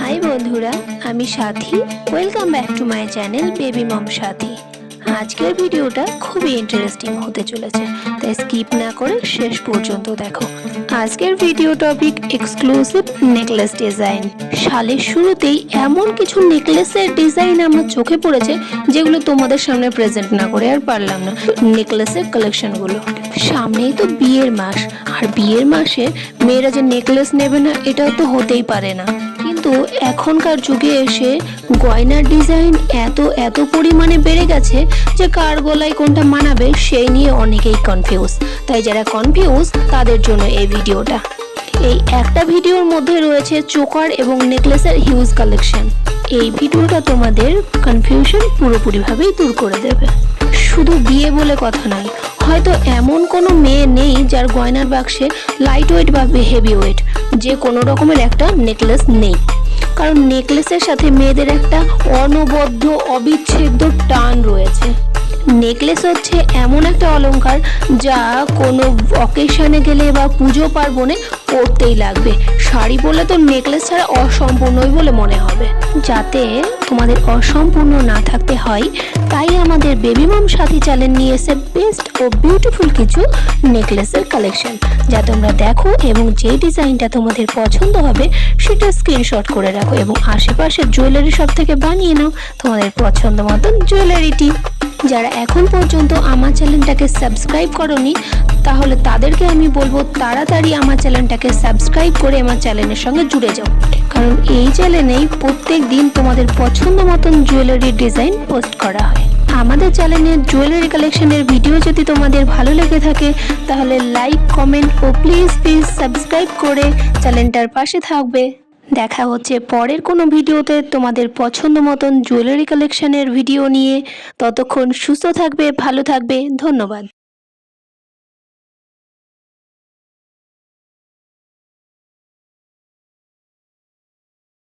High বন্ধুরা, আমি Sathi. Welcome back to my channel baby mom Sathi. আজকের ভিডিওটা খুবই ইন্টারেস্টিং হতে চলেছে। তাই স্কিপ না করে শেষ পর্যন্ত দেখো। আজকের video topic exclusive necklace design সালের শুরুতেই এমন কিছু নেকলেসের ডিজাইন আমার চোখে পড়েছে, যেগুলো তোমাদের সামনে প্রেজেন্ট না করে আর পারলাম না। নেকলেসের কালেকশনগুলো সামনেই তো বিয়ের মাস, আর বিয়ের মাসে মেয়েরা যে নেকলেস নেবে না, এটাও তো হতেই পারে না। কিন্তু এখনকার যুগে এসে গয়নার ডিজাইন এত এত পরিমাণে বেড়ে গেছে যে কার গলায় কোনটা মানাবে সেই নিয়ে অনেকেই কনফিউজ তাই যারা কনফিউজ তাদের জন্য এই ভিডিওটা। এই একটা ভিডিওর মধ্যে রয়েছে চোকার এবং নেকলেসের হিউজ কালেকশন এই ভিডিওটা তোমাদের কনফিউশন পুরোপুরিভাবেই দূর করে দেবে। শুধু বিয়ে বলে কথা নয়, হয়তো এমন কোনো মেয়ে নেই যার গয়নার বাক্সে লাইট ওয়েট বা হেভি ওয়েট যে কোনো রকমের একটা নেকলেস নেই। কারণ নেকলেসের সাথে মেয়েদের একটা অনবদ্য অবিচ্ছেদ্য টান রয়েছে। নেকলেস হচ্ছে এমন একটা অলংকার যা কোনো অকেশনে গেলে বা পুজো পার্বণে পরতেই লাগবে। শাড়ি পরলে তো নেকলেস ছাড়া অসম্পূর্ণই বলে মনে হবে। যাতে তোমাদের অসম্পূর্ণ না থাকতে হয়, তাই আমাদের বেবি মম সাথী চ্যানেল নিয়ে এসে বেস্ট ও বিউটিফুল কিছু নেকলেসের কালেকশন যা তোমরা দেখো এবং যে ডিজাইনটা তোমাদের পছন্দ হবে, সেটা স্ক্রিনশট করে রাখো এবং আশেপাশের জুয়েলারি শপ থেকে বানিয়ে নাও। তোমাদের পছন্দ মতন জুয়েলারিটি যারা এখন পর্যন্ত আমার চ্যানেলটাকে সাবস্ক্রাইব করনি, তাহলে তাদেরকে আমি বলব তাড়াতাড়ি আমার চ্যানেলটাকে সাবস্ক্রাইব করে আমার চ্যানেলের সঙ্গে জুড়ে যাও। কারণ এই চ্যানেলেই প্রত্যেক দিন তোমাদের পছন্দ মতন জুয়েলারি ডিজাইন পোস্ট করা হয়। আমাদের চ্যানেলের জুয়েলারি কালেকশনের ভিডিও যদি তোমাদের ভালো লেগে থাকে, তাহলে লাইক কমেন্ট ও প্লিজ প্লিজ সাবস্ক্রাইব করে চ্যানেলটার পাশে থাকবে। দেখা হচ্ছে পরের কোনো ভিডিওতে তোমাদের পছন্দ মতন জুয়েলারি কালেকশানের ভিডিও নিয়ে। ততক্ষণ সুস্থ থাকবে, ভালো থাকবে, ধন্যবাদ।